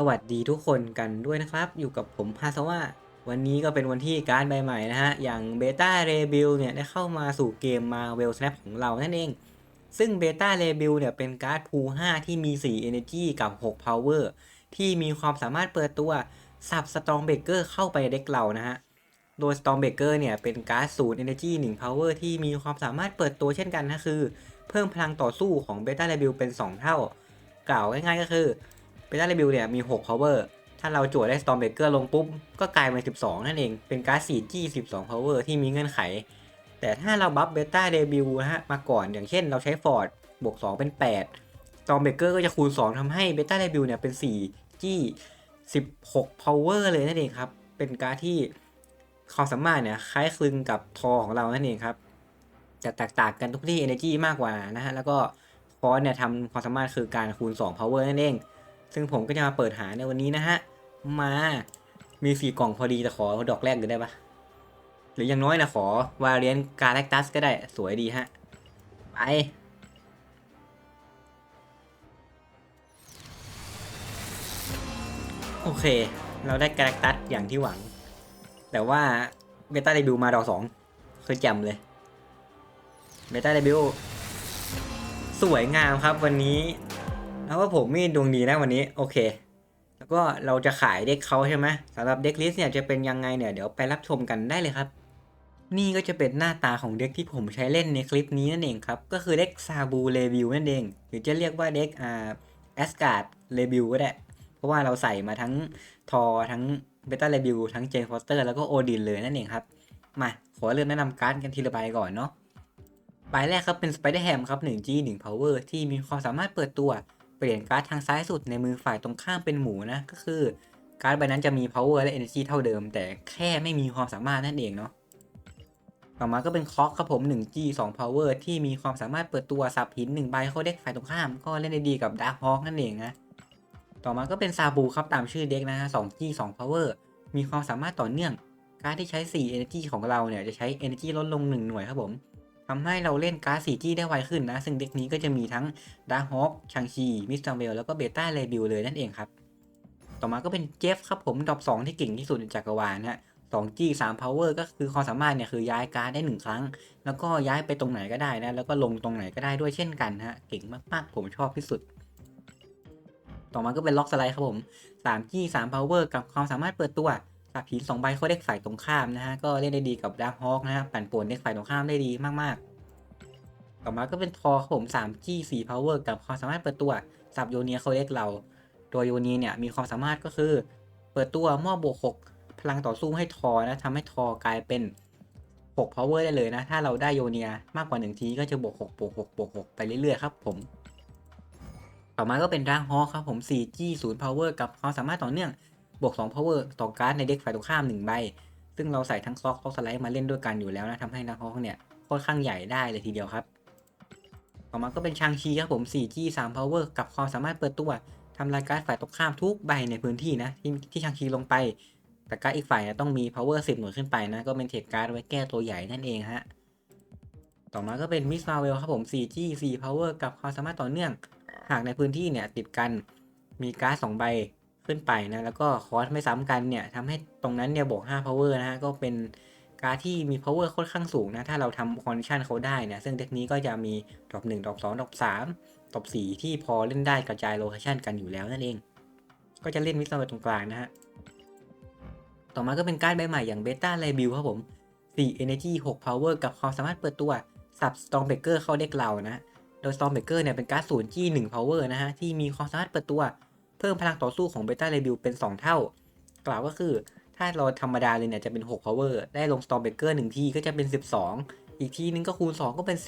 สวัสดีทุกคนกันด้วยนะครับ อยู่กับผมฮาซาวะวันนี้ก็เป็นวันที่การดใบใหม่นะฮะ อย่างเบต้าเรบิลเนี่ยได้เข้ามาสู่เกมมาเวลสแนปของเรานั่นเอง ซึ่งเบต้าเรบิลเนี่ยเป็นการ์ดพู5ที่มี 4 Energy กับ 6 Power ที่มีความสามารถเปิดตัวสับสตองเบเกอร์เข้าไปเด็กเรานะฮะ โดย Storm Breaker เนี่ยเป็นการ์ด0 Energy 1 Power ที่มีความสามารถเปิดตัวเช่นกันนะคือ เพิ่มพลังต่อสู้ของเบต้าเรบิลเป็น 2 เท่า กล่าวง่ายๆก็คือ เบต้าเรบิลเนี่ยมี6 power ถ้าเราจั่วได้ Storm Breaker ลงปุ๊บ ก็กลายเป็น 12 นั่นเอง เป็นการ์ด 4G 12 power ที่มีเงื่อนไข แต่ถ้าเราบัฟเบต้าเรบิลนะฮะมาก่อนอย่างเช่นเราใช้ฟอร์ดบวก 2 เป็น8 Storm Breaker ก็จะคูณ 2ทำให้เบต้าเรบิลเนี่ยเป็น 4G 16 power เลยนั่นเองครับ เป็นการ์ดที่ความสามารถเนี่ยคล้ายคลึงกับทอของเรานั่นเองครับจะแตกต่างกันทุกที่ energy มากกว่านะฮะแล้วก็ฟอร์สเนี่ยทำความสามารถคือการคูณ 2 power นั่นเอง ซึ่งผมก็จะมาเปิดหาในวันนี้นะฮะ มามีสี่กล่องพอดีแต่ขอดอกแรกเลยได้ปะหรืออย่างน้อยนะขอวาเรียนกาแล็กตัสก็ได้สวยดีฮะ ไปโอเค เราได้กาแล็กตัสอย่างที่หวัง แต่ว่าเบต้าเดบิวมาดอกสองคือจำเลยเบต้าเดบิวสวยงามครับวันนี้ เอาว่าผมมีดวงดีนะวันนี้โอเค แล้วก็เราจะขายเด็กเขาใช่ไหมสำหรับเด็กลิสเนี่ยจะเป็นยังไงเนี่ยเดี๋ยวไปรับชมกันได้เลยครับ นี่ก็จะเป็นหน้าตาของเด็กที่ผมใช้เล่นในคลิปนี้นั่นเองครับ ก็คือเด็กซาบูเลวิวนั่นเอง หรือจะเรียกว่าเด็กอ่าแอสการ์ดเลวิวก็ได้ เพราะว่าเราใส่มาทั้งทอทั้งเบต้าเลวิวทั้งเจนฟอสเตอร์แล้วก็โอดินเลยนั่นเองครับ มาขอเริ่มแนะนำการ์ดกันทีละใบก่อนเนาะใบแรกครับเป็นสไปเดอร์แฮมครับ 1G 1 Power ที่มีความสามารถเปิดตัว เปลี่ยนการ์ดทางซ้ายสุดในมือฝ่ายตรงข้ามเป็นหมูนะ ก็คือการ์ดใบนั้นจะมี power และ energy เท่าเดิม แต่แค่ไม่มีความสามารถนั่นเองเนาะต่อมาก็เป็นคล็อกครับผม 1G 2 power ที่มีความสามารถเปิดตัวสับหิน1ใบเข้าเด็กฝ่ายตรงข้าม ก็เล่นได้ดีกับ Dark Hawk นั่นเองนะ ต่อมาก็เป็นซาบูครับตามชื่อเด็กนะฮะ 2G 2 power มีความสามารถต่อเนื่อง การดที่ใช้ 4 energy ของเราเนี่ยจะใช้ energy ลดลง 1 หน่วยครับผม ทำให้เราเล่นการ์ด 4G ได้ไวขึ้นนะ ซึ่งเด็กนี้ก็จะมีทั้งดาร์ฮอ k ชังชี มิสตังเบลแล้วก็เบต้าเรบิวเลยนั่นเองครับ ต่อมาก็เป็นเจฟครับผมดรอป2ที่เก่งที่สุดในจักรวาลนะฮะ 2G 3 Power ก็คือความสามารถเนี่ยคือย้ายการ์ดได้1ครั้ง แล้วก็ย้ายไปตรงไหนก็ได้นะ แล้วก็ลงตรงไหนก็ได้ด้วยเช่นกันฮะ เก่งมากๆ ผมชอบที่สุด ต่อมาก็เป็นล็อกสไลด์ครับผม 3G 3 Power กับความสามารถเปิดตัว สับหิน2ใบเขาเด็กฝ่ายตรงข้ามนะฮะก็เล่นได้ดีกับดาร์ฮอ k นะฮะปั่นป่วนเด็กฝ่ายตรงข้ามได้ดีมากๆ ต่อมาก็เป็นทอครับผม 3G 4 Power กับความสามารถเปิดตัวสับโยเนียเขาเรียกเรา ตัวโยเนียเนี่ยมีความสามารถก็คือ เปิดตัวมอบบวก6พลังต่อสู้ให้ทอนะทำให้ทอกลายเป็น6 Power ได้เลยนะ ถ้าเราได้โยเนียมากกว่า 1 ทีก็จะบวก6บวก6บวก6ไปเรื่อยๆครับผม ต่อมาก็เป็นร่างฮอครับผม 4G 0 Power กับความสามารถต่อเนื่อง บวก2 power ต่อการ์ดในเด็กฝ่ายตรงข้าม1ใบ ซึ่งเราใส่ทั้งซอกซอกสไลด์มาเล่นด้วยกันอยู่แล้วนะทำให้นักฮอกเนี่ยค่อนข้างใหญ่ได้เลยทีเดียวครับ ต่อมาก็เป็นชางชีครับผม 4G 3 power กับความสามารถเปิดตัวทำลายการ์ดฝ่ายตรงข้ามทุกใบในพื้นที่นะที่ที่ชางชีลงไป แต่การ์ดอีกฝ่ายต้องมี power 10 หน่วยขึ้นไปนะก็เป็นเทคการ์ดไว้แก้ตัวใหญ่นั่นเองฮะต่อมาก็เป็นมิสมาเวลครับผม 4G 4 power กับความสามารถต่อเนื่อง หากในพื้นที่เนี่ยติดกันมีการ์ด2ใบ ขึ้นไปนะแล้วก็คอร์สไม่ซ้ำกันเนี่ยทำให้ตรงนั้นเนี่ยบวก5 power นะฮะก็เป็นการที่มี power ค่อนข้างสูงนะถ้าเราทำคอนดิชันเขาได้เนี่ยซึ่งเด็กนี้ก็จะมีดรอป1ดรอป2ดรอป3ดรอป4ที่พอเล่นได้กระจายโลเคชันกันอยู่แล้วนั่นเอง ก็จะเล่นมิสเตอร์ตรงกลางนะฮะต่อมาก็เป็นการ์ดใบใหม่อย่างเบต้าไลบิวครับผม4 energy 6 power กับความสามารถเปิดตัวสับ storm breaker เข้าเด็กเรานะ โดย storm breaker เนี่ยเป็นการ์ด0 G 1 power นะฮะที่มีความสามารถเปิดตัว เพิ่มพลังต่อสู้ของเบต้าเรบิวเป็น 2 เท่า กล่าวก็คือถ้าเราธรรมดาเลยเนี่ยจะเป็น 6 power ได้ลง storm breaker 1ทีก็จะเป็น 12 อีกทีนึงก็คูณ 2 ก็เป็น 10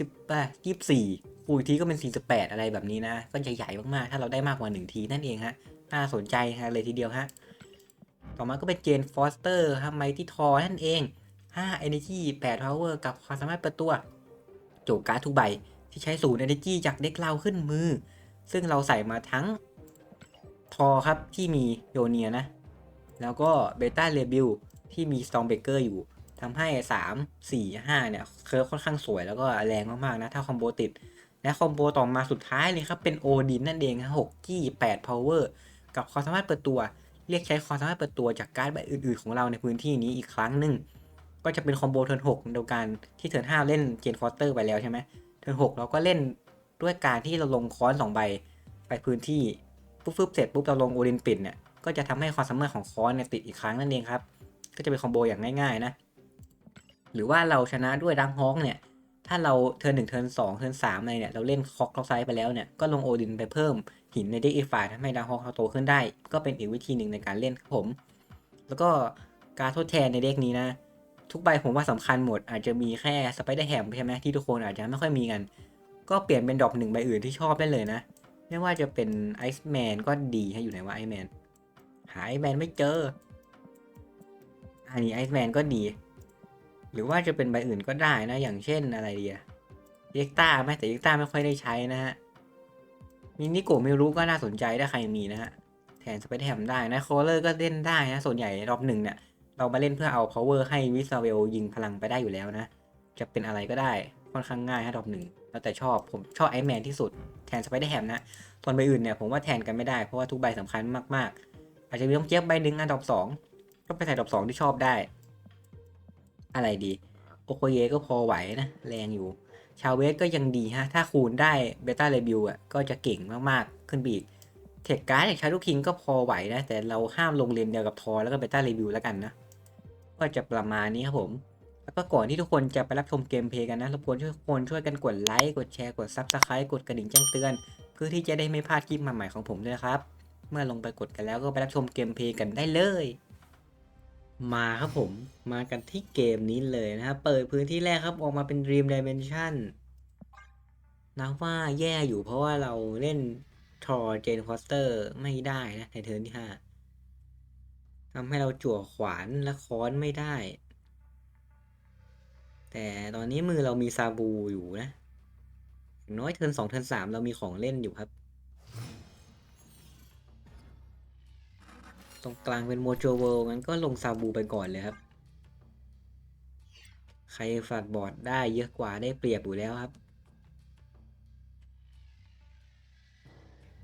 24คูณอีกทีก็เป็น 48 อะไรแบบนี้นะ ก็ใหญ่ๆมากๆ ถ้าเราได้มากกว่า 1 ทีนั่นเองฮะน่าสนใจฮะเลยทีเดียวฮะต่อมาก็เป็นเจนฟอสเตอร์ครับไมที่ทอนั่นเอง5 Energy 8 Power กับความสามารถเปิดตัว โจกการ์ดทุกใบที่ใช้ศูนย์ Energy จากเด็กเราขึ้นมือ ซึ่งเราใส่มาทั้ง ทอครับที่มีโยเนียนะ แล้วก็เบต้าเรบิลที่มี Stormbreaker อยู่ทำให้ 3 4 5 เนี่ยเคิร์ฟค่อนข้างสวยแล้วก็แรงมากๆนะ ถ้าคอมโบติด และคอมโบต่อมาสุดท้ายเลยครับ เป็นโอดินนั่นเองนะ6จี้8 power กับความสามารถเปิดตัว เรียกใช้ความสามารถเปิดตัวจากการ์ดใบอื่นๆ ของเราในพื้นที่นี้อีกครั้งหนึ่งก็จะเป็นคอมโบเทิร์น6เดียวกันที่เทิร์น5เล่นเจนฟอสเตอร์ไปแล้วใช่ไหมเทิร์น6เราก็เล่นด้วยการที่เราลงค้อน2ใบไปพื้นที่ ปุ๊บปุ๊บเสร็จปุ๊บเราลงโอดินปิดเนี่ยก็จะทำให้ความสามารถของค้อนเนี่ยติดอีกครั้งนั่นเองครับ ก็จะเป็นคอมโบอย่างง่ายๆนะหรือว่าเราชนะด้วยดังฮอกเนี่ยถ้าเราเทิร์นหนึ่งเทิร์นสองเทิร์นสามอะไรเนี่ยเราเล่นคอกล็อกไซด์ไปแล้วเนี่ยก็ลงโอดินไปเพิ่มหินในเด็กอีกฝ่ายทำให้ดังฮอกเขาโตขึ้นได้ ก็เป็นอีกวิธีหนึ่งในการเล่นครับผม แล้วก็การทดแทนในเด็กนี้นะ ทุกใบผมว่าสำคัญหมดอาจจะมีแค่สไปเดอร์แฮมใช่ไหมที่ทุกคนอาจจะไม่ค่อยมีกัน ก็เปลี่ยนเป็นดอกหนึ่งใบอื่นที่ชอบได้เลยนะ ไม่ว่าจะเป็นไอซ์แมนก็ดีให้อยู่ไหนว่าไอซ์แมนหาไอซ์แมนไม่เจอ อันนี้ไอซ์แมนก็ดี หรือว่าจะเป็นใบอื่นก็ได้นะ อย่างเช่นอะไรดีอะเอ็กต้าไหมแต่เอ็กต้าไม่ค่อยได้ใช้นะฮะมินิโกะไม่รู้ก็น่าสนใจถ้าใครมีนะฮะแทนสไปเดอร์แฮมได้นะโคเลอร์ก็เล่นได้นะส่วนใหญ่รอบหนึ่งเนี่ยเรามาเล่นเพื่อเอา power ให้วิสเวลยิงพลังไปได้อยู่แล้วนะ จะเป็นอะไรก็ได้ค่อนข้างง่ายฮะดอกหนึ่ง แล้วแต่ชอบผมชอบไอแมนที่สุดแทนสไปเดอร์แฮมนะส่วนใบอื่นเนี่ยผมว่าแทนกันไม่ได้เพราะว่าทุกใบสำคัญมากๆ อาจจะมีต้องเจี๊ยบใบหนึ่งอันดับสองก็ไปใส่ดอกสองที่ชอบได้ อะไรดีโอโคเยก็พอไหวนะ แรงอยู่ ชาวเวสก็ยังดีฮะ ถ้าคูณได้เบต้าเรบิวอะก็จะเก่งมากๆ ขึ้นไปอีกเทคการ์ดอย่างชาลูคิงก็พอไหวนะ แต่เราห้ามลงเรียนเดียวกับทอแล้วก็เบต้าเรบิวแล้วกันนะ ก็จะประมาณนี้ครับผม แล้วก็ก่อนที่ทุกคนจะไปรับชมเกมเพลย์กันนะรบกวนช่วยคนช่วยกันกดไลค์กดแชร์กดซับสไครต์กดกระดิ่งแจ้งเตือน เพื่อที่จะได้ไม่พลาดคลิปใหม่ๆของผมด้วยครับ เมื่อลงไปกดกันแล้วก็ไปรับชมเกมเพลย์กันได้เลย มาครับผมมากันที่เกมนี้เลยนะครับเปิดพื้นที่แรกครับออกมาเป็น Dream Dimension นับว่าแย่อยู่เพราะว่าเราเล่นทรอเจนฟอสเตอร์ไม่ได้นะในเทิร์นที่ห้าทำให้เราจั่วขวานและค้อนไม่ได้ แต่ตอนนี้มือเรามีซาบูอยู่นะน้อยเทินสองเทินสามเรามีของเล่นอยู่ครับ ตรงกลางเป็นโมโจเวิลด์งั้นก็ลงซาบูไปก่อนเลยครับ ใครฝากบอร์ดได้เยอะกว่าได้เปรียบอยู่แล้วครับ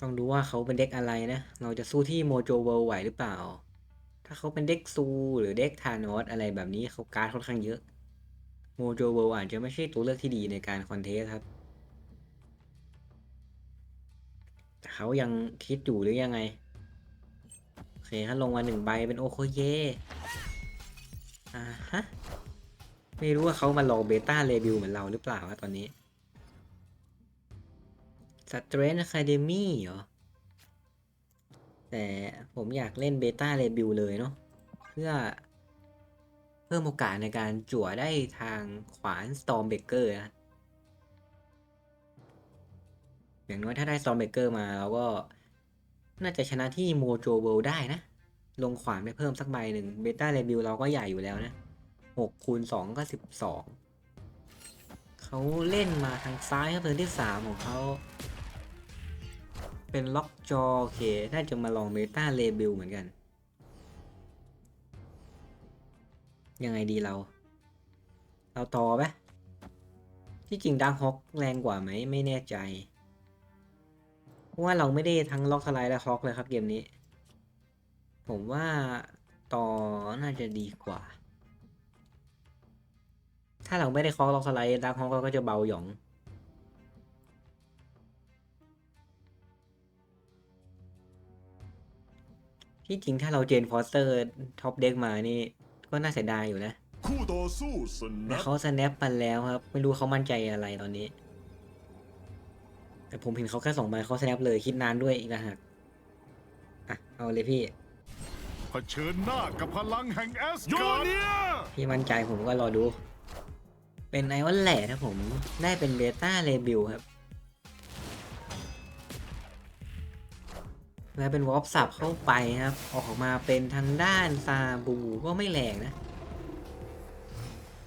ต้องดูว่าเขาเป็นเด็กอะไรนะ เราจะสู้ที่โมโจเวิลด์ไหวหรือเปล่า ถ้าเขาเป็นเด็กซูหรือเด็กทานอสอะไรแบบนี้เขาการ์ดค่อนข้างเยอะ โมโจเวิลด์อาจจะไม่ใช่ตัวเลือกที่ดีในการคอนเทสครับ แต่เขายังคิดอยู่หรือยังไง โอเคถ้าลงมาหนึ่งใบเป็นโอโคเยอ่าฮะ ไม่รู้ว่าเขามาลองเบต้าเรบิวเหมือนเราหรือเปล่าวะตอนนี้สตรนอะคาเดมี่เหรอ แต่ผมอยากเล่นเบต้าเรบิวเลยเนาะเพื่อ เพิ่มโอกาสในการจั่วได้ทางขวาน Stormbreaker นะ อย่างน้อยถ้าได้ Stormbreaker มาเราก็น่าจะชนะที่โมโจเวลได้นะ ลงขวานไปเพิ่มสักใบหนึ่งเบต้าเรบิวเราก็ใหญ่อยู่แล้วนะหกคูณสองก็สิบสองเขาเล่นมาทางซ้ายครับเทิร์นที่สามของเขา เป็นล็อกจอโอเค น่าจะมาลองเบต้าเรบิวเหมือนกัน ยังไงดีเรา เราต่อไหมที่จริงดังฮอกแรงกว่าไหมไม่แน่ใจ เพราะว่าเราไม่ได้ทั้งล็อกสไลด์และฮอกเลยครับเกมนี้ ผมว่าต่อน่าจะดีกว่า ถ้าเราไม่ได้คอล็อกสไลด์ดักฮอกเราก็จะเบาหยองที่จริงถ้าเราเจนฟอสเตอร์ท็อปเด็กมานี่ ก็น่าเสียดายอยู่นะคู่ต่อสู้สแต่นับเขาสแนปมันแล้วครับ ไม่รู้เขามั่นใจอะไรตอนนี้ แต่ผมเห็นเขาแค่สองใบเขาสแนปเลยคิดนานด้วยอีกนะฮะอะเอาเลยพี่ เผชิญหน้ากับพลังแห่งแอสโยการ์ดเนียพี่มั่นใจผมก็รอดู เป็นไอวันแหล่นะผม ได้เป็นเบต้าเรบิวครับ แล้วเป็นวอล์ฟสับเข้าไปครับ ออกมาเป็นทางด้านซาบูก็ไม่แรงนะ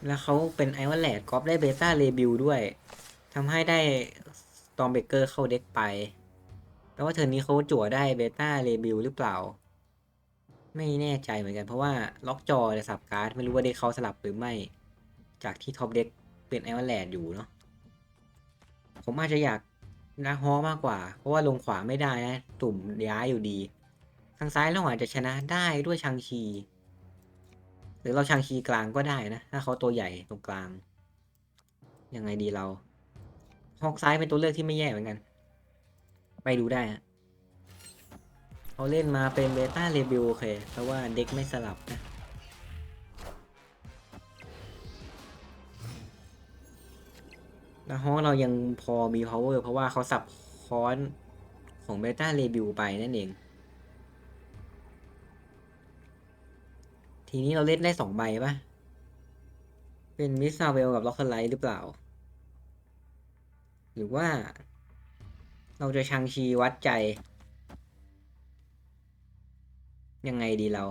แล้วเขาเป็นไอว l แลดกอฟได้เบต้าเรบิวด้วยทำให้ได้ตอมเบเกอร์เข้าเด็กไปแปลว่าเทอร์นี้เขาจั่วได้เบต้าเรบิวหรือเปล่า ไม่แน่ใจเหมือนกันเพราะว่าล็อกจอจะสับการ์ดไม่รู้ว่าเด็กเขาสลับหรือไม่ จากที่ท็อปเด็กเป็นไอว l แลดอยู่เนาะผมอาจจะอยาก นาฮอมากกว่า เพราะว่าลงขวาไม่ได้นะ ตุ่มย้ายอยู่ดี ทางซ้ายเราอาจจะชนะได้ด้วยชังชี หรือเราชังชีกลางก็ได้นะ ถ้าเขาตัวใหญ่ตรงกลาง ยังไงดีเรา ฮอกซ้ายเป็นตัวเลือกที่ไม่แย่เหมือนกัน ไปดูได้ฮะเขาเล่นมาเป็นเบต้าเรบิวโอเค เพราะว่าเด็กไม่สลับนะ แล้วฮอกเรายังพอมี power เพราะว่าเขาสับค้อนของเบต้าเรบิวไปนั่นเอง ทีนี้เราเล่นได้สองใบปะเป็นมิสซาเวลกับล็อกเกอร์ไลท์หรือเปล่า หรือว่า เราจะชังชีวัดใจ ยังไงดีเรา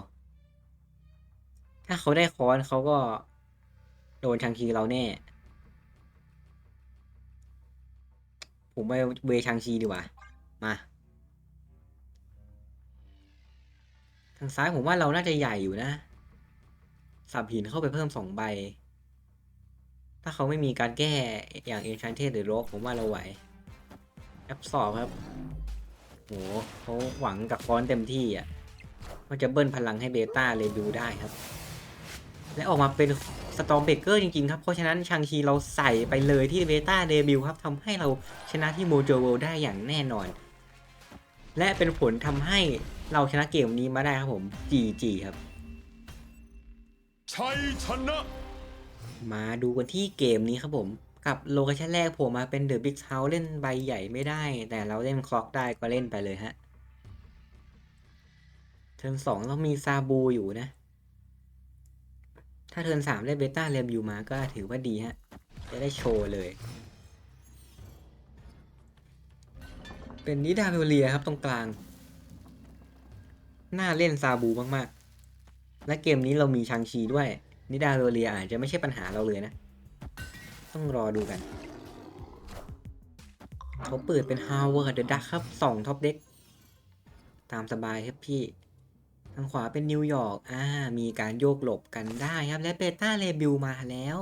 ถ้าเขาได้ค้อนเขาก็ โดนชังชีเราแน่ ผมไปเวชังชีดีกว่า มา ทางซ้ายผมว่าเราน่าจะใหญ่อยู่นะสับหินเข้าไปเพิ่มสองใบ ถ้าเขาไม่มีการแก้อย่างเอ็นชันเทสหรือโรกผมว่าเราไหวแอปสอบครับโหเขาหวังกับฟอนเต็มที่อะว่าจะเบิ้ลพลังให้เบต้าเรบิวได้ครับ และออกมาเป็นสตอมเบเกอร์จริงๆครับ เพราะฉะนั้นชังชีเราใส่ไปเลยที่เบต้าเดบิวครับทำให้เราชนะที่โมโจเวลได้อย่างแน่นอน และเป็นผลทำให้เราชนะเกมนี้มาได้ครับผม GG ครับ ชัยชนะ มาดูกันที่เกมนี้ครับผม กับโลเคชั่นแรกโผล่มาเป็นเดอะบิ๊กเฮาเล่นใบใหญ่ไม่ได้ แต่เราเล่นคล็อกได้ก็เล่นไปเลยฮะเทิร์นสองเรามีซาบูอยู่นะ ถ้าเทิร์นสามได้เบต้าเรมยูมาก็ถือว่าดีฮะ จะได้โชว์เลย เป็นนิดาเวเลียครับตรงกลาง น่าเล่นซาบูมากๆ และเกมนี้เรามีชังชีด้วย นิดาเวเลียอาจจะไม่ใช่ปัญหาเราเลยนะ ต้องรอดูกัน เขาเปิดเป็นฮาวเวิร์ดเดอะดักครับสองท็อปเด็กตามสบายครับพี่างขวาเป็นนิวยอร์กอ่ามีการโยกหลบกันได้ครับ และเบต้าเรบิวมาแล้ว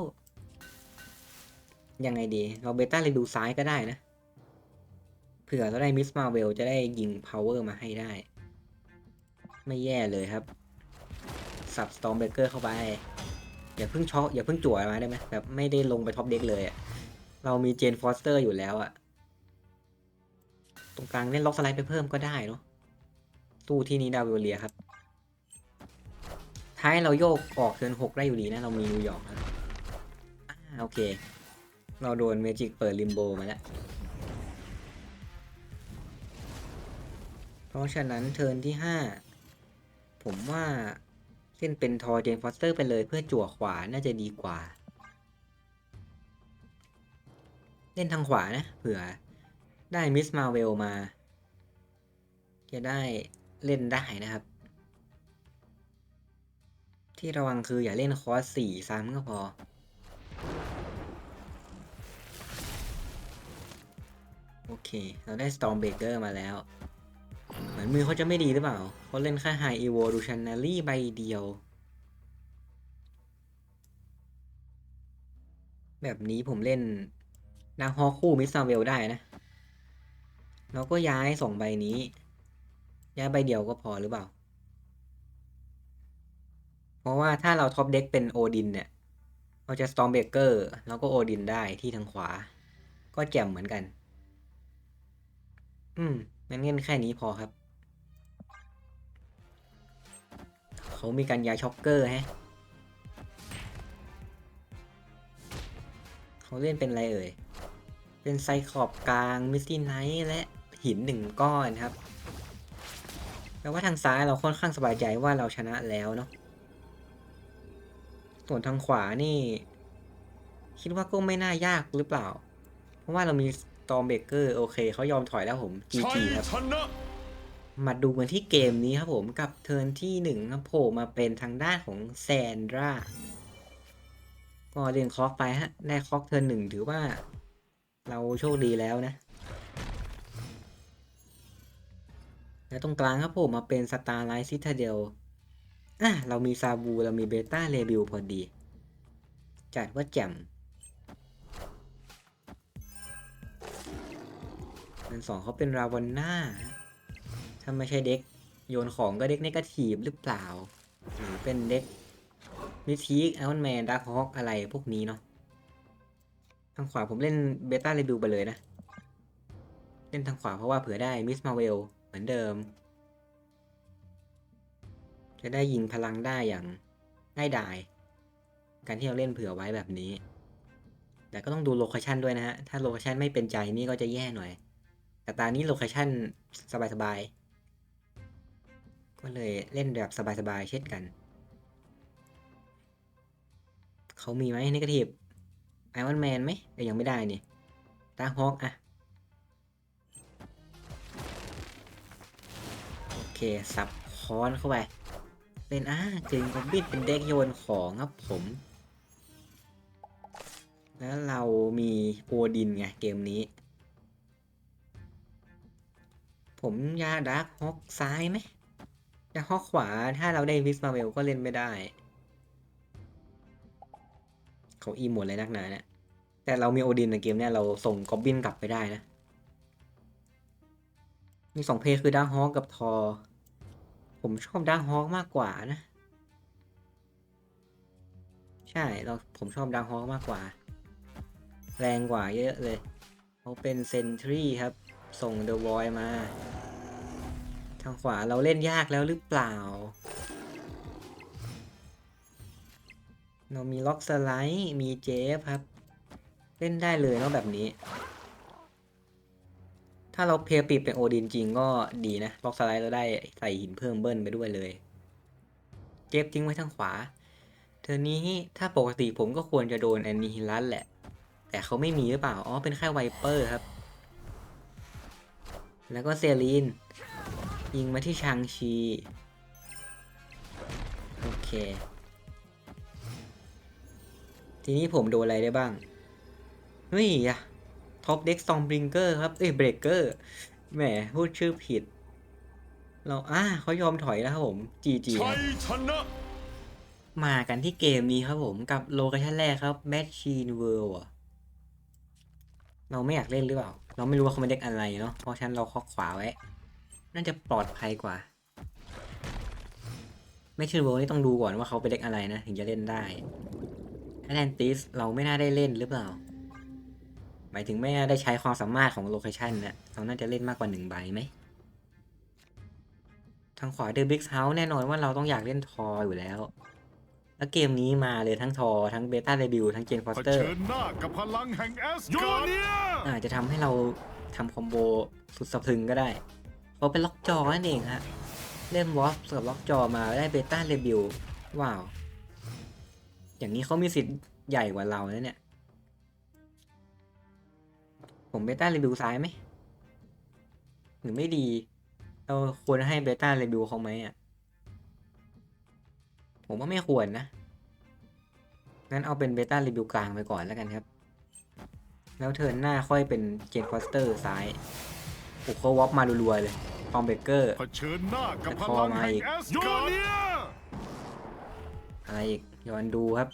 ยังไงดี เราเบต้าเรบิวซ้ายก็ได้นะ เผื่อเราได้มิสมาเวลจะได้ยิงพาวเวอร์มาให้ได้ ไม่แย่เลยครับ สับสตอมเบเกอร์เข้าไป อย่าเพิ่งช็อกอย่าเพิ่งจั่วมาได้ไหมแบบไม่ได้ลงไปท็อปเด็กเลยอะเรามีเจนฟอสเตอร์อยู่แล้วอะตรงกลางเล่นล็อกสไลด์ไปเพิ่มก็ได้เนาะตู้ที่นี้ดาวเวเลียครับ ท้ายเราโยกออกเทิร์นหกได้อยู่ดีนะ เรามีนิวยอร์กครับอ่าโอเค เราโดนเมจิกเปิดลิมโบมาแล้ว เพราะฉะนั้นเทิร์นที่ห้าผมว่าเล่นเป็นทอเจนฟอสเตอร์ไปเลยเพื่อจั่วขวาน่าจะดีกว่า เล่นทางขวานะ เผื่อได้มิสมาเวลมา จะได้เล่นได้นะครับ ที่ระวังคืออย่าเล่นคอร์สสี่ซ้ำก็พอ โอเค เราได้ Storm Breaker มาแล้ว เหมือนมือเขาจะไม่ดีหรือเปล่าเขาเล่นแค่ High Evolutionary ใบเดียว แบบนี้ผมเล่นนางฮอคู่มิสซาเวลได้นะแล้วก็ย้ายสองใบนี้ ย้ายใบเดียวก็พอหรือเปล่า ราะว่าถ้าเราท็อปเด็กเป็นโอดินเนี่ย เราจะสตอมเบเกอร์แล้วก็โอดินได้ที่ทางขวา ก็แจ่มเหมือนกัน อืมงั้นเงินแค่นี้พอครับ เขามีการยาช็อกเกอร์ฮะเขาเล่นเป็นอะไรเอ่ย เป็นไซคอบกลางมิสตี้ไนท์และหินหนึ่งก้อนครับ แปลว่าทางซ้ายเราค่อนข้างสบายใจว่าเราชนะแล้วเนาะ ส่วนทางขวานี่ คิดว่าก็ไม่น่ายากหรือเปล่า เพราะว่าเรามีตอมเบเกอร์โอเคเขายอมถอยแล้วผมชั GG ยครับ มาดูกันที่เกมนี้ครับผมกับเทิร์นที่หนึ่งครับโผล่มาเป็นทางด้านของแซนดราก็เรียนคอกไปฮะได้คอกเทิร์นหนึ่งถือว่า เราโชคดีแล้วนะ แล้วตรงกลางครับผมมาเป็นสตาร์ไลท์ซิทาเดล อะเรามีซาบูเรามีเบต้าเรบิวพอดี จัดว่าแจ่มอันสองเขาเป็นราวานน่าถ้าไม่ใช่เด็กโยนของก็เด็กเนกาทีฟหรือเปล่า หรือเป็นเด็กมิทีกไอรอนแมนดาร์คฮอกอะไรพวกนี้เนาะทางขวาผมเล่นเบต้าเรบิวไปเลยนะ เล่นทางขวาเพราะว่าเผื่อได้มิสมาเวลเหมือนเดิม จะได้ยิงพลังได้อย่างง่ายดาย การที่เราเล่นเผื่อไว้แบบนี้ แต่ก็ต้องดูโลเคชันด้วยนะฮะ ถ้าโลเคชันไม่เป็นใจนี่ก็จะแย่หน่อย แต่ตอนนี้โลเคชันสบายๆ ก็เลยเล่นแบบสบายๆ เช่นกัน เขามีไหมนิกทีฟไอรอนแมนไหมแต่ยังไม่ได้นี่ตาฮอกอะโอเค สับค้อนเข้าไป เป็นอ่าถึงกอบบิดเป็นเด็กโยนของครับผม แล้วเรามีโอดินไงเกมนี้ ผมยาดาร์คฮอกซ้ายไหมจะฮอกขวาถ้าเราได้วิสมาเวลก็เล่นไม่ได้ เขาอีหมดเลยนักหนาเนี่ยแต่เรามีโอดินในเกมเนี่ยเราส่งกอบบินกลับไปได้นะ มีสองเพลย์คือดาร์คฮอกกับทอ ผมชอบดาร์ฮอกมากกว่านะ ใช่เราผมชอบดาร์ฮอกมากกว่า แรงกว่าเยอะเลยเขาเป็นเซนทรีครับ ส่งเดอะวอยมา ทางขวาเราเล่นยากแล้วหรือเปล่า เรามีล็อกสไลด์ มีเจฟครับ เล่นได้เลยเนาะแบบนี้ ถ้าเราเพย์ปิดเป็นโอดินจริงก็ดีนะล็อกสไลด์เราได้ใส่หินเพิ่มเบิ้ลไปด้วยเลย เจฟทิ้งไว้ทางขวาเทอนี้ถ้าปกติผมก็ควรจะโดนแอนนิฮิลัสแหละ แต่เขาไม่มีหรือเปล่า อ๋อ เป็นแค่ไวเปอร์ครับ แล้วก็เซรีน ยิงมาที่ชางชี โอเค ทีนี้ผมโดนอะไรได้บ้าง เฮ้ยอะ ท็อปเด็กซอมบริงเกอร์ครับ เอ้ยเบรกเกอร์ แหม พูดชื่อผิด เราอ่าเขายอมถอยแล้วครับผมจีจีชัยชนะมากันที่เกมนี้ครับผมกับโลเคชั่นแรกครับ Machine World อะเราไม่อยากเล่นหรือเปล่า เราไม่รู้ว่าเขาเป็นเด็กอะไรเนาะเพราะฉะนั้นเราเคาะขวาไว้ น่าจะปลอดภัยกว่า Machine World นี่ต้องดูก่อนว่าเขาเป็นเด็กอะไรนะ ถึงจะเล่นได้ Atlantis เราไม่น่าได้เล่นหรือเปล่าห มายถึงไม่น่าได้ใช้ความสามารถของโลเคชันนะเราน่าจะเล่นมากกว่าหนึ่งใบไหม ทางขวาเดอะบิ๊กเฮาส์แน่นอนว่าเราต้องอยากเล่นทออยู่แล้ว แล้วเกมนี้มาเลยทั้งทอ ทั้งเบต้าเรบิวทั้งเจนฟอเผสเตอร์ชิญหน้ากับพลังแห่งแอสการ์ดอาจจะทำให้เราทำคอมโบสุดสะพรึงก็ได้เพราะเป็นล็อกจอนั่นเองฮะ เล่นวอฟกับล็อกจอมาได้เบต้าเรบิวว้าว อย่างนี้เขามีสิทธิ์ใหญ่กว่าเรานะเนี่ย ผมเบต้าเรบิวซ้ายไหมหรือไม่ดี เราควรให้เบต้าเรบิวเขาไหมอะ ผมว่าไม่ควรนะ งั้นเอาเป็นเบต้ารีวิวกลางไปก่อนแล้วกันครับ แล้วเทิร์นหน้าค่อยเป็นเจนฟอสเตอร์ซ้ายโอ้เขาวอปมารัวๆเลยทอมเบเกอร์เผชิญหน้ากับพแต่พอลังมาแห่งอีกแอสการ์ดอะไรอีกย้อนดูครับ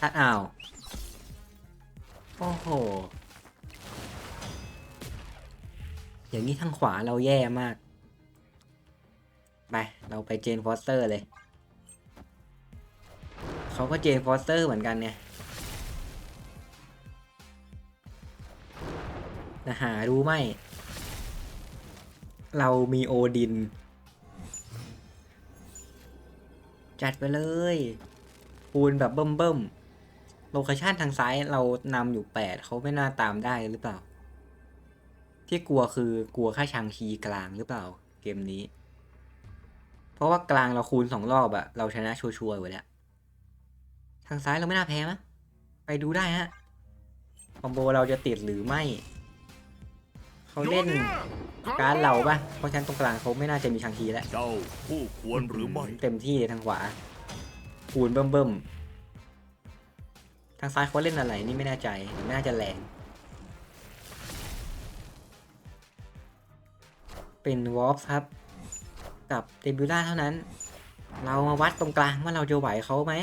ถ้าอ้าว โอ้โห อย่างนี้ทางขวาเราแย่มาก ไปเราไปเจนฟอสเตอร์เลย เขาก็เจนฟอสเตอร์เหมือนกันเนี่ยนะหารู้ไหม เรามีโอดิน จัดไปเลยปูนแบบเบิ่มเบิ่มๆโลเคชันทางซ้ายเรานำอยู่แปดเขาไม่น่าตามได้หรือเปล่า ที่กลัวคือกลัวค่าชางชีกลางหรือเปล่าเกมนี้ เพราะว่ากลางเราคูณสองรอบอะเราชนะชัวร์ๆอยู่แล้ว ทางซ้ายเราไม่น่าแพ้มะไปดูได้ฮะ คอมโบเราจะติดหรือไม่ เขาเล่นการดเราปะเพราะฉะนั้นตรงกลางเขาไม่น่าจะมีชังคีแล้ว เจ้าผู้ควรหรือไม่ เต็มที่เลยทางขวาปูนเบิ่มเบิ่มทางซ้ายเขาเล่นอะไรนี่ไม่แน่ใจไม่น่าจะแรง เป็นวอล์ฟครับ กับเดบิวล่าเท่านั้น เรามาวัดตรงกลางว่าเราจะไหวเขาไหม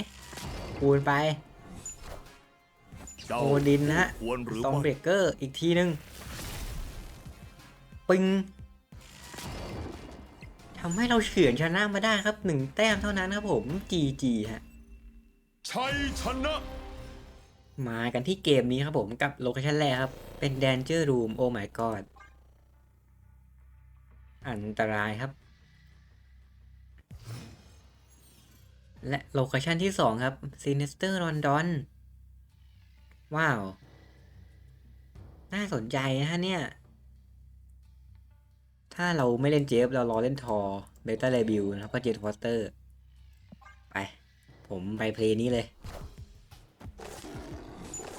ปูนไปโอดินนะฮะควรหรืองเบรกเกอร์อีกทีนึงปึงทำให้เราเฉือนชนะมาได้ครับหนึ่งแต้มเท่านั้นครับผม GG ฮะชัยชนะมากันที่เกมนี้ครับผมกับโลเคชั่นแรกครับ เป็น Danger Room โอ้ my god อันตรายครับ และโลเคชันที่ 2 ครับ Sinister London ว้าว น่าสนใจนะฮะเนี่ย ถ้าเราไม่เล่นเจฟเรารอเล่นทอเบต้าเรบิวนะครับก็เจนฟอสเตอร์ ไป ผมไปเพลย์นี้เลย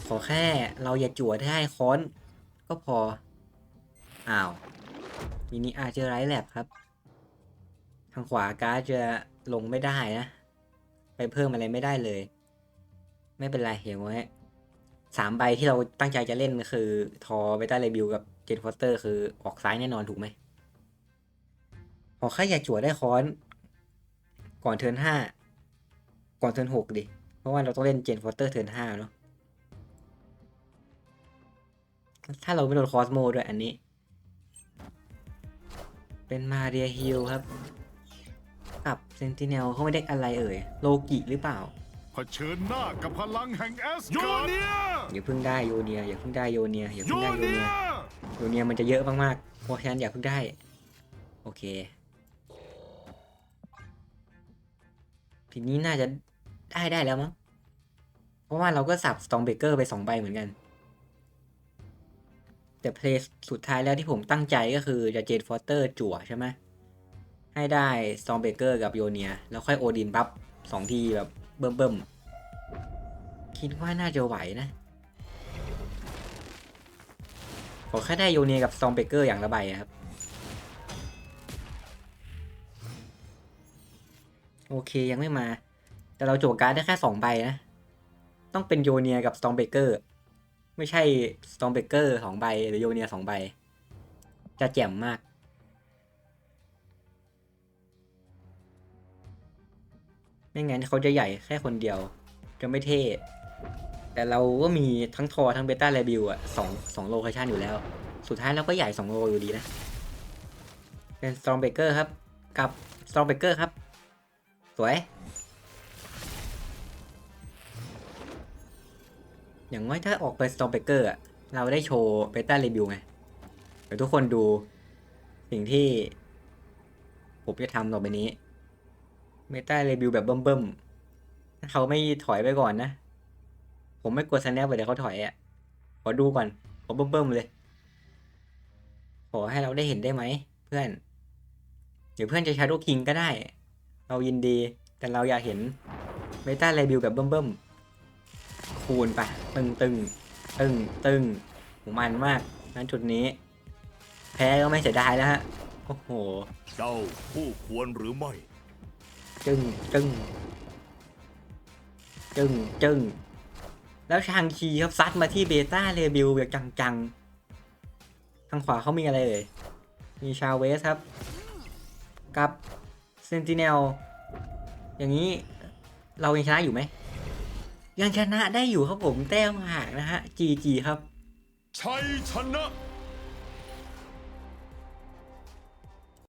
ขอแค่เราอย่าจั่วได้ค้อน ก็พอ อ้าว มินิอาร์เจอไรแลบครับ ทางขวาการ์ดจะลงไม่ได้นะ ไปเพิ่มอะไรไม่ได้เลย ไม่เป็นไรเห็นไว้สามใบที่เราตั้งใจจะเล่นคือ ทอเบต้าเรบิวกับเจนฟอสเตอร์คือออกซ้ายแน่นอนถูกไหมขอแค่อย่าจั่วได้ค้อน ก่อนเทิร์นห้าก่อนเทิร์นหกดิ เพราะว่าเราต้องเล่นเจนฟอสเตอร์เทิร์นห้าเนาะถ้าเราไม่โดนคอสโมด้วยอันนี้ เป็นมาเรียฮิลครับกับเซนติเนลเขาไม่ได้อะไรเอ่ย โลกิหรือเปล่าเผชิญหน้ากับพลังแห่งแอสโยการ์ดเนียอย่าเพิ่งได้โยเนียอย่าเพิ่งได้โยเนียอย่าโยเพิ่งได้โยเนีเนียยโยเนียมันจะเยอะมากๆเพราะฉะนั้นอย่าเพิ่งได้ โอเค ทีนี้น่าจะได้ได้แล้วมั้งเพราะว่าเราก็สับสตองเบเกอร์ไปสองใบเหมือนกัน แต่เพลย์สุดท้ายแล้วที่ผมตั้งใจก็คือจะเจนฟอสเตอร์จั่วใช่ไหมให้ได้สตองเบเกอร์กับโยเนีย แล้วค่อยโอดินบัฟสองทีแบบเบิ่มเบิ่มๆคิดว่าน่าจะไหวนะ ขอแค่ได้โยเนียกับสตองเบเกอร์อย่างละใบครับ โอเคยังไม่มา แต่เราโจกการ์ดได้แค่สองใบนะ ต้องเป็นโยเนียกับสตองเบเกอร์ ไม่ใช่สตองเบเกอร์สองใบหรือโยเนียสองใบ จะแจ่มมาก ไม่งั้นเขาจะใหญ่แค่คนเดียว จะไม่เท่ แต่เราก็มีทั้งทอทั้งเบต้าเรบิวอะสองสองโลเคชันอยู่แล้ว สุดท้ายเราก็ใหญ่สองโลอยู่ดีนะ เป็นสตองเบเกอร์ครับ กับสตองเบเกอร์ครับ สวย อย่างน้อยถ้าออกไปสตรองเบเกอร์อะเราได้โชว์เบต้าเรบิวไง เดี๋ยวทุกคนดูสิ่งที่ผมจะทำต่อไปนี้เบต้าเรบิวแบบเบิ่มๆถ้าเขาไม่ถอยไปก่อนนะ ผมไม่กดสแนปเดี๋ยวเขาถอยอะ ขอดูก่อน ขอเบิ่มๆเลย ขอให้เราได้เห็นได้ไหม เพื่อน เดี๋ยวเพื่อนจะชาร์ o คิงก็ได้ เรายินดี แต่เราอยากเห็นเบต้าเรบิวแบบเบิ่มๆ คูณไป ตึงตึงตึงตึงมันมากนั้นจุดนี้ แพ้ก็ไม่เสียดายแล้วฮะ โอ้โห เจ้าผู้ควรหรือไม่ จึงจึงจึงจึงแล้วชางชีครับซัดมาที่เบต้าเรบิวแบบจังๆ ทางขวาเขามีอะไรเอ่ย มีชาวเวสครับ กับเซนติเนล อย่างนี้เรายังชนะอยู่ไหม ยังชนะได้อยู่ครับผมแต้มห่างนะฮะจีจีครับ ชัยชนะ